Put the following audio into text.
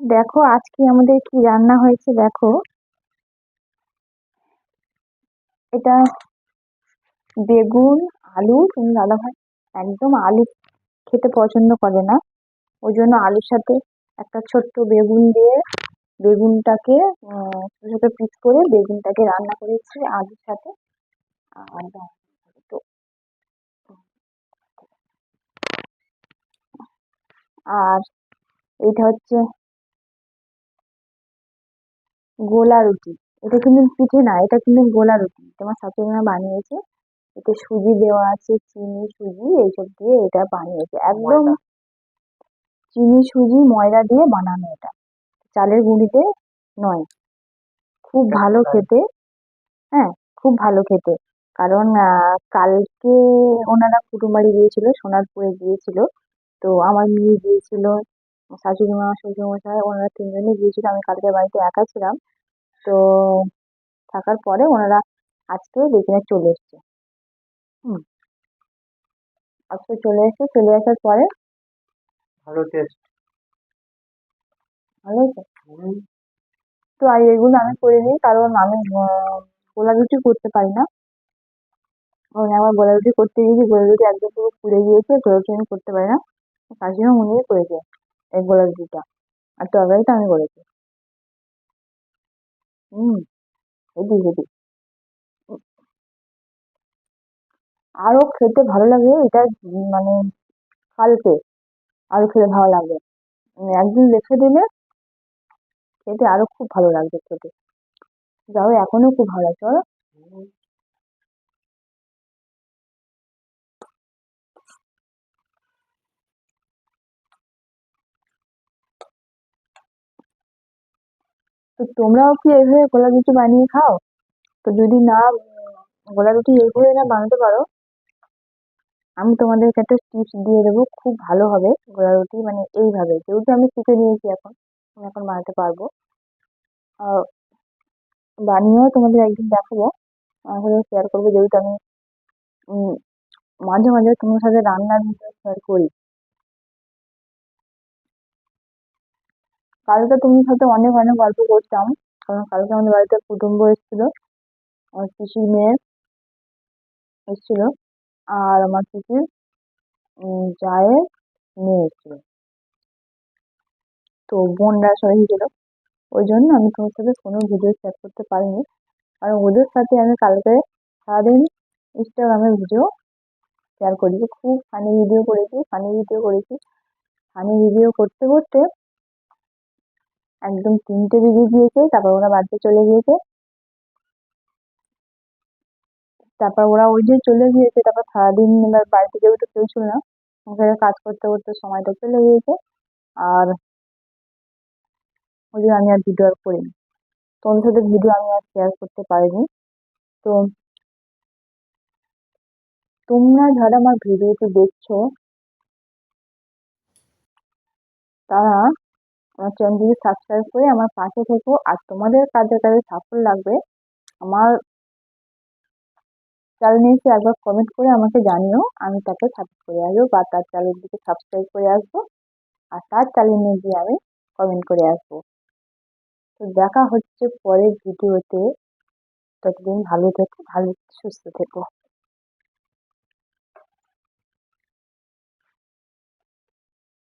দেখো আজকে আমাদের কি রান্না হয়েছে, দেখো। এটা বেগুন, আলু, তুমি দাদা ভাই একদম আলু খেতে পছন্দ করে না। ওই জন্য আলুর সাথে একটা ছোট্ট বেগুন দিয়ে বেগুনটাকে ছোটো ছোটো পিস করে বেগুনটাকে রান্না করেছি আলুর সাথে। আর আর এটা হচ্ছে গোলা রুটি। এটা কিন্তু পিঠে না এটা কিন্তু গোলা রুটি। তোমার শাশুড়ি মা বানিয়েছে। এতে সুজি দেওয়া আছে চিনি সুজি এইসব দিয়ে এটা বানিয়েছে। একদম চিনি সুজি ময়দা দিয়ে বানানো এটা। চালের গুঁড়িতে নয়। খুব ভালো খেতে। হ্যাঁ খুব ভালো খেতে। কারণ কালকে ওনারা কুটুমবাড়ি গিয়েছিল সোনারপুরে গিয়েছিল। তো আমার মেয়ে গিয়েছিল। শাশুড়ি মা শ্বশুরমশাই ওনারা তিনজনই গিয়েছিল আমি কালকে বাড়িতে একা ছিলাম। তো থাকার পরে ওনারা আজকে দেখে চলে এসছে। হুম। আজকে চলে এসছে চলে আসার পরে ভালো টেস্ট ভালো তো। আর এগুলো আমি করে নিই কারণ আমি গোলা রুটি করতে পারি না। কারণ আমার গোলা রুটি করতে গিয়েছি গোলা রুটি একদম পুরো পুড়ে গিয়েছে গোলা রুটি আমি করতে পারি না। শাশুড়ি উনিই করেছে এই গোলা রুটিটা আর তরকারিটা আমি করেছি। হুম হেভি হেভি আরও খেতে ভালো লাগে এটা মানে কালকে আরও খেতে ভালো লাগবে একদিন রেখে দিলে খেতে আরও খুব ভালো লাগবে খেতে। যাও, এখনও খুব ভালো লাগছে বলো তো তোমরাও কি এইভাবে গোলা রুটি বানিয়ে খাও? তো যদি না গোলা রুটি এইভাবে না বানাতে পারো, আমি তোমাদেরকে একটা টিপস দিয়ে দেবো, খুব ভালো হবে গোলা রুটি মানে এইভাবে। যেহেতু আমি শিখে নিয়েছি এখন, আমি এখন বানাতে পারব। বানিয়েও তোমাদের একদিন দেখাবো, আমার শেয়ার করব। যেহেতু আমি মাঝে মাঝে তোমার সাথে রান্নার ভিডিও শেয়ার করি কালকে তুমি সাথে অনেক অনেক গল্প করতাম। কারণ কালকে আমাদের বাড়িতে কুটুম্ব এসেছিল, আমার পিসির মেয়ে এসেছিল, আর আমার পিসির জায়ের মেয়ে এসেছিল। তো বোনরা সবাই এসেছিল ওই জন্য আমি তোমার সাথে কোনো ভিডিও শেয়ার করতে পারিনি। কারণ ওদের সাথে আমি কালকে সারাদিন ইনস্টাগ্রামে ভিডিও শেয়ার করেছি। খুব ফানি ভিডিও করেছি ফানি ভিডিও করেছি। ফানি ভিডিও করতে করতে একদম তিনটে বেজে গিয়েছে, তারপর ওরা বাড়িতে চলে গিয়েছে। তারপর ওরা ওই যে চলে গিয়েছে, তারপর সারাদিন এবার বাড়িতে যেহেতু কেউ ছিল না। ওখানে কাজ করতে করতে সময়টা চলে গিয়েছে। আর ওই জন্য আমি আর ভিডিও আর করিনি। তোমাদের সাথে ভিডিও আমি আর শেয়ার করতে পারিনি। তো তোমরা যারা আমার ভিডিওটি দেখছ, তারা আমার চ্যানেলটিকে সাবস্ক্রাইব করে আমার পাশে থেকো আর তোমাদের কাজে কাজে সাফল্য লাগবে, আমার চ্যানেলে এসে একবার কমেন্ট করে আমাকে জানিও, আমি তাকে সাপোর্ট করে আসব বা তার চ্যানেলটিকে সাবস্ক্রাইব করে আসব আর তার চ্যানেলে গিয়ে আমি কমেন্ট করে আসব। তো দেখা হচ্ছে পরের ভিডিওতে ততদিন ভালো থেকো, ভালো, সুস্থ থেকো।